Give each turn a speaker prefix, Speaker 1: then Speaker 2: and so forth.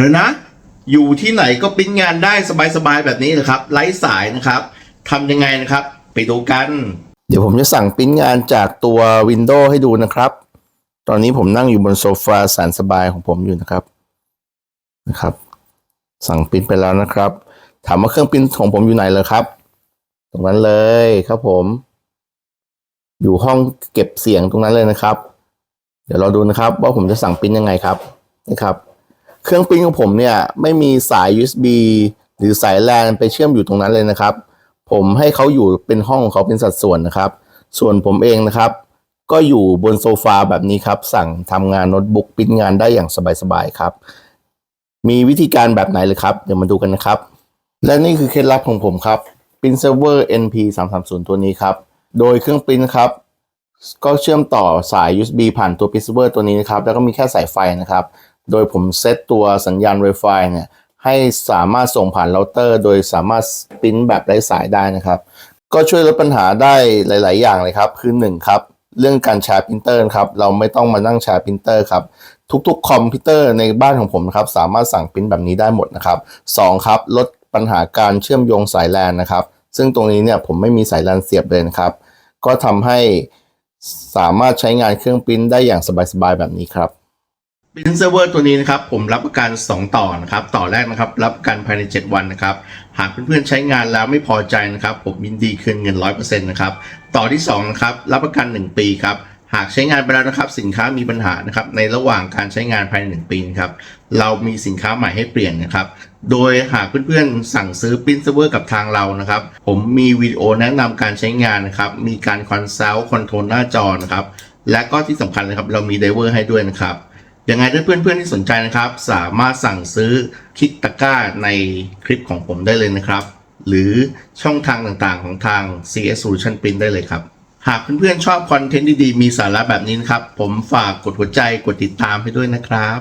Speaker 1: เดี๋ยวนะ อยู่ที่ไหนก็ปริ้นงานได้สบายๆแบบนี้นะครับ ไร้สายนะครับทำยังไงนะครับ ไปดูกัน
Speaker 2: เดี๋ยวผมจะสั่งปริ้นงานจากตัว Windows ให้ดูนะครับ ตอนนี้ผมนั่งอยู่บนโซฟาแสนสบายของผมอยู่นะครับนะครับ สั่งปริ้นไปแล้วนะครับ ถามว่าเครื่องปริ้นของผมอยู่ไหนเลยครับ ตรงนั้นเลยครับผม อยู่ห้องเก็บเสียงตรงนั้นเลยนะครับ เดี๋ยวเราดูนะครับ ว่าผมจะสั่งปริ้นยังไงครับนะครับ เครื่องปริ้นของผมเนี่ยไม่มีสาย USB หรือสาย LAN ไปเชื่อมอยู่ตรงนั้นเลยนะครับ ผมให้เขาอยู่เป็นห้องของเขาเป็นสัดส่วนนะครับ ส่วนผมเองนะครับ ก็อยู่บนโซฟาแบบนี้ครับ สั่งทำงานโน้ตบุ๊กปริ้นงานได้อย่างสบายๆครับ มีวิธีการแบบไหนเลยครับ เดี๋ยวมาดูกันนะครับ และนี่คือเคล็ดลับของผมครับ Print Server NP 3 3 0ตัวนี้ครับ โดยเครื่องปริ้นครับ ก็เชื่อมต่อสาย USB ผ่านตัว Print Server ตัวนี้นะครับ แล้วก็มีแค่สายไฟนะครับ โดยผมเซตตัวสัญญาณ Wi-Fi เนี่ยให้สามารถส่งผ่านเราเตอร์ โดยสามารถปิ้นแบบไร้สายได้นะครับ ก็ช่วยลดปัญหาได้หลาย ๆ อย่างเลยครับ คือ 1 ครับ เรื่องการแชร์ปรินเตอร์ครับ เราไม่ต้องมานั่งแชร์ปรินเตอร์ครับ ทุก ๆ คอมพิวเตอร์ในบ้านของผมนะครับ สามารถสั่งปริ้นแบบนี้ได้หมดนะครับ2ครับ ลดปัญหาการเชื่อมโยงสายแลนนะครับ ซึ่งตรงนี้เนี่ยผมไม่มีสายแลนเสียบเลยนะครับ ก็ทำให้สามารถใช้งานเครื่องปริ้นได้อย่างสบาย ๆ แบบนี้ครับ
Speaker 1: ปริ้นเซิร์เวอร์ตัวนี้นะครับผมรับประกัน 2 ต่อนะครับต่อแรกนะครับรับประกันภายใน 7 วันนะครับหากเพื่อนๆใช้งานแล้วไม่พอใจนะครับผมยินดีคืนเงิน 100%นะครับต่อที่2นะครับรับประกัน 1 ปีครับหากใช้งานไปแล้วนะครับสินค้ามีปัญหานะครับในระหว่างการใช้งานภายใน 1 ปีนะครับเรามีสินค้าใหม่ให้เปลี่ยนนะครับโดยหากเพื่อนๆสั่งซื้อปริ้นเซิร์ฟเวอร์กับทางเรานะครับผมมีวิดีโอแนะนำการใช้งานนะครับมีการคอนซัลท์คอนโทรลหน้าจอนะครับและก็ที่สำคัญเลยครับเรามีไดเวอร์ให้ด้วยนะครับ ยังไงถ้าเพื่อนๆที่สนใจนะครับ สามารถสั่งซื้อคิดตะก้าในคลิปของผมได้เลยนะครับ หรือช่องทางต่างๆของทาง CS Solution Print ได้เลยครับ หากเพื่อนๆชอบคอนเทนต์ดีๆ มีสาระแบบนี้นะครับ ผมฝากกดหัวใจกดติดตามให้ด้วยนะครับ